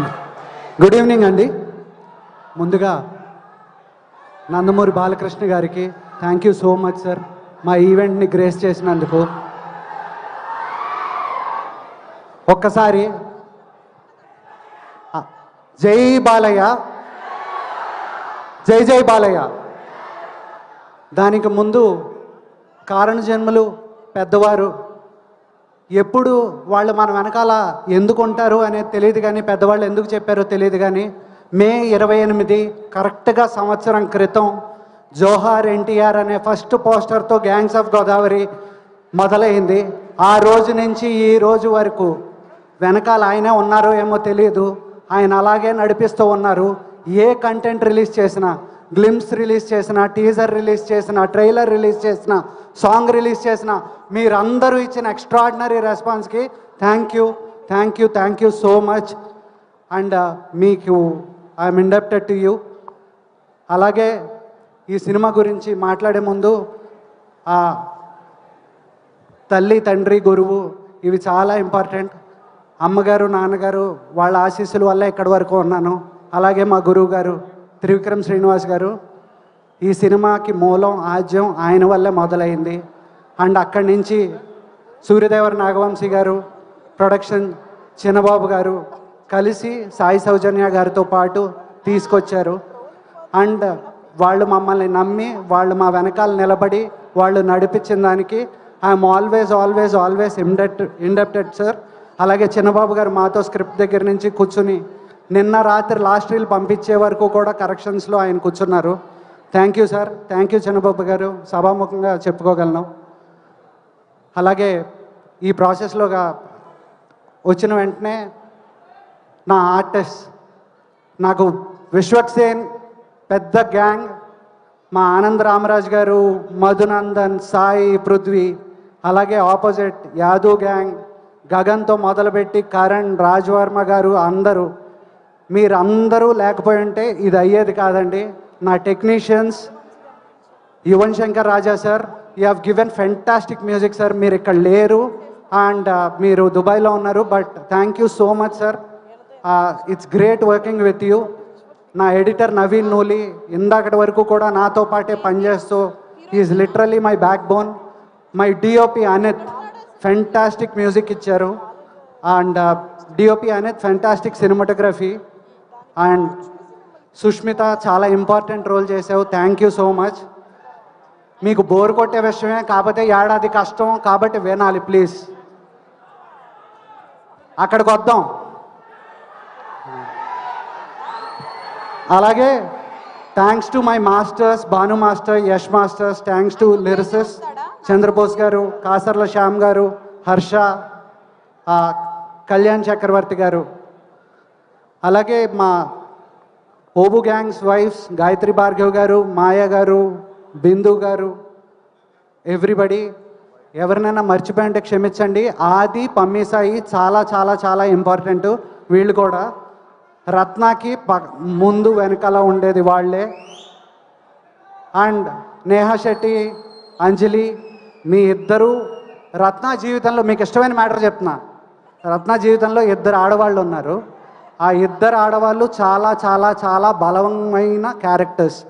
Good evening అండి. ముందుగా నందమూరి బాలకృష్ణ గారికి thank you so much sir మా ఈవెంట్ని గ్రేస్ చేసినందుకు. ఒక్కసారి. జై బాలయ్య. జై జై బాలయ్య. దానికి ముందు కారణ జన్మలు పెద్దవారు ఎప్పుడు వాళ్ళు మన వెనకాల ఎందుకు ఉంటారు అనేది తెలియదు కానీ పెద్దవాళ్ళు ఎందుకు చెప్పారో తెలియదు కానీ మే ఇరవై ఎనిమిది కరెక్ట్గా సంవత్సరం క్రితం జోహార్ ఎన్టీఆర్ అనే ఫస్ట్ పోస్టర్తో గ్యాంగ్స్ ఆఫ్ గోదావరి మొదలైంది. ఆ రోజు నుంచి ఈ రోజు వరకు వెనకాల ఆయనే ఉన్నారో ఏమో తెలియదు. ఆయన అలాగే నడిపిస్తూ ఉన్నారు. ఏ కంటెంట్ రిలీజ్ చేసినా గ్లిమ్స్ రిలీజ్ చేసిన టీజర్ రిలీజ్ చేసిన ట్రైలర్ రిలీజ్ చేసిన సాంగ్ రిలీజ్ చేసిన మీరందరూ ఇచ్చిన extraordinary రెస్పాన్స్కి thank you thank you thank you so much and మీకు ఐఎమ్ ఇండప్టెడ్ టు యూ అలాగే ఈ సినిమా గురించి మాట్లాడే ముందు ఆ తల్లి తండ్రి గురువు ఇవి చాలా ఇంపార్టెంట్ అమ్మగారు నాన్నగారు వాళ్ళ ఆశీస్సుల వల్ల ఇక్కడి వరకు ఉన్నాను. అలాగే మా గురువు గారు త్రివిక్రమ్ శ్రీనివాస్ గారు ఈ సినిమాకి మూలం ఆద్యం ఆయన వల్లే మొదలైంది. అండ్ అక్కడి నుంచి సూర్యదేవర నాగవంశీ గారు ప్రొడక్షన్ చిన్నబాబు గారు కలిసి సాయి సౌజన్య గారితో పాటు తీసుకొచ్చారు. అండ్ వాళ్ళు మమ్మల్ని నమ్మి వాళ్ళు మా వెనకాల నిలబడి వాళ్ళు నడిపించిన దానికి I'm always always always indebt indebted sir అలాగే చిన్నబాబు గారు మాతో స్క్రిప్ట్ దగ్గర నుంచి కూర్చుని నిన్న రాత్రి లాస్ట్ రీల్ పంపించే వరకు కూడా కరెక్షన్స్లో ఆయన కూర్చున్నారు. Thank you sir thank you Chinnababu garu. సభాముఖంగా చెప్పుకోగలను. అలాగే ఈ ప్రాసెస్లోగా వచ్చిన వెంటనే నా ఆర్టిస్ట్ నాకు విశ్వక్ సేన్ పెద్ద గ్యాంగ్ మా ఆనంద్ రామరాజ్ గారు మధునందన్ సాయి పృథ్వీ అలాగే ఆపోజిట్ యాదవ్ గ్యాంగ్ గగన్తో మొదలుపెట్టి కరణ్ రాజ్ వర్మ గారు అందరూ మీరందరూ లేకపోయి ఉంటే ఇది అయ్యేది కాదండి. నా technicians Yuvan Shankar Raja sir you have given fantastic music sir మీరు ఇక్కడ లేరు. అండ్ uh, మీరు దుబాయ్లో ఉన్నారు. But thank you so much sir it's great working with you నా ఎడిటర్ నవీన్ నూలి ఇందాకటి వరకు కూడా నాతో పాటే పనిచేస్తూ is literally my backbone my DOP Anith fantastic music ఇచ్చారు. And DOP Anith fantastic cinematography and Sushmita చాలా ఇంపార్టెంట్ రోల్ చేసావు. థ్యాంక్ యూ సో మచ్ మీకు బోర్ కొట్టే విషయమే కాకపోతే ఏడాది కష్టం కాబట్టి వినాలి ప్లీజ్ అక్కడికి వద్దాం. అలాగే thanks to my masters Bhanu master Yash masters thanks to lyricists Chandrabose garu Kasarla Shyam గారు హర్ష కళ్యాణ్ చక్రవర్తి గారు అలాగే మా ఓబు గ్యాంగ్స్ వైఫ్స్ గాయత్రి భార్గవ్ గారు మాయా గారు బిందు గారు ఎవ్రీబడి ఎవరినైనా మర్చిపోయింటే క్షమించండి. ఆది పమ్మిసాయి చాలా చాలా చాలా ఇంపార్టెంట్. వీళ్ళు కూడా రత్నాకి ప ముందు వెనకాల ఉండేది వాళ్ళే. అండ్ నేహా శెట్టి అంజలి మీ ఇద్దరు రత్న జీవితంలో మీకు ఇష్టమైన మ్యాటర్ చెప్తున్నా. రత్న జీవితంలో ఇద్దరు ఆడవాళ్ళు ఉన్నారు. ఆ ఇద్దరు ఆడవాళ్ళు చాలా చాలా చాలా బలమైన క్యారెక్టర్స్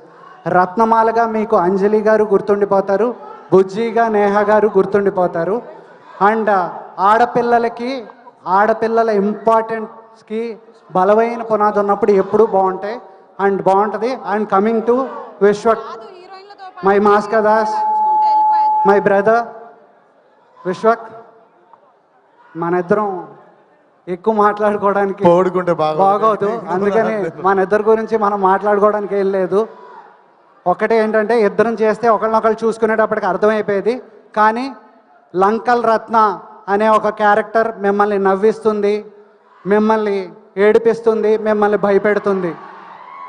రత్నమాలగా మీకు అంజలి గారు గుర్తుండిపోతారు బుజ్జిగా నేహ గారు గుర్తుండిపోతారు. అండ్ ఆడపిల్లలకి ఆడపిల్లల ఇంపార్టెన్స్కి బలమైన పునాది ఉన్నప్పుడు ఎప్పుడూ బాగుంటాయి. అండ్ బాగుంటుంది. And coming to Vishwa my మాస్కా Das my brother Vishwak మన ఇద్దరం ఎక్కువ మాట్లాడుకోవడానికి పోడుకుంటే బాగోదు. అందుకని మన ఇద్దరి గురించి మనం మాట్లాడుకోవడానికి ఏం లేదు. ఒకటే ఏంటంటే ఇద్దరం చేస్తే ఒకళ్ళనొకళ్ళు చూసుకునేటప్పటికి అర్థమైపోయేది. కానీ లంకల్ రత్న అనే ఒక క్యారెక్టర్ మిమ్మల్ని నవ్విస్తుంది మిమ్మల్ని ఏడిపిస్తుంది మిమ్మల్ని భయపెడుతుంది.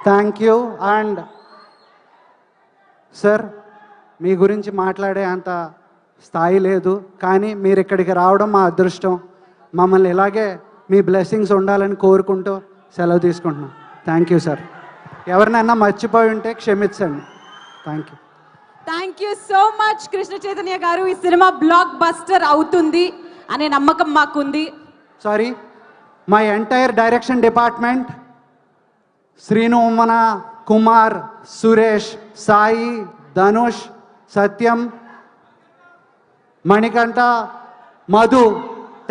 థ్యాంక్ యూ అండ్ సార్ మీ గురించి మాట్లాడే అంత స్థాయి లేదు. కానీ మీరు ఇక్కడికి రావడం మా అదృష్టం. మమ్మల్ని ఇలాగే మీ బ్లెస్సింగ్స్ ఉండాలని కోరుకుంటూ సెలవు తీసుకుంటున్నాం. థ్యాంక్ యూ సార్ ఎవరినైనా మర్చిపోయి ఉంటే క్షమించండి. Thank you thank you so much Krishna Chaitanya garu. ఈ సినిమా బ్లాక్ బస్టర్ అవుతుంది అనే నమ్మకం మాకుంది. Sorry my entire direction department Srinu Ummana Kumar Suresh Sai Dhanush Satyam Manikanta Madhu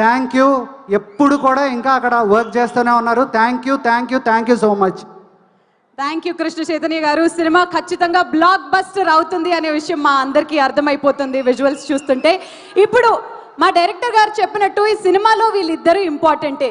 thank you. ఎప్పుడు కూడా ఇంకా అక్కడ వర్క్ చేస్తూనే ఉన్నారు. Thank you thank you thank you so much. Thank you Krishna Chaitanya garu. Cinema ఖచ్చితంగా block buster అవుతుంది అనే విషయం మా అందరికీ అర్థమైపోతుంది విజువల్స్ చూస్తుంటే. ఇప్పుడు మా డైరెక్టర్ గారు చెప్పినట్టు ఈ సినిమాలో వీళ్ళిద్దరూ ఇంపార్టెంటే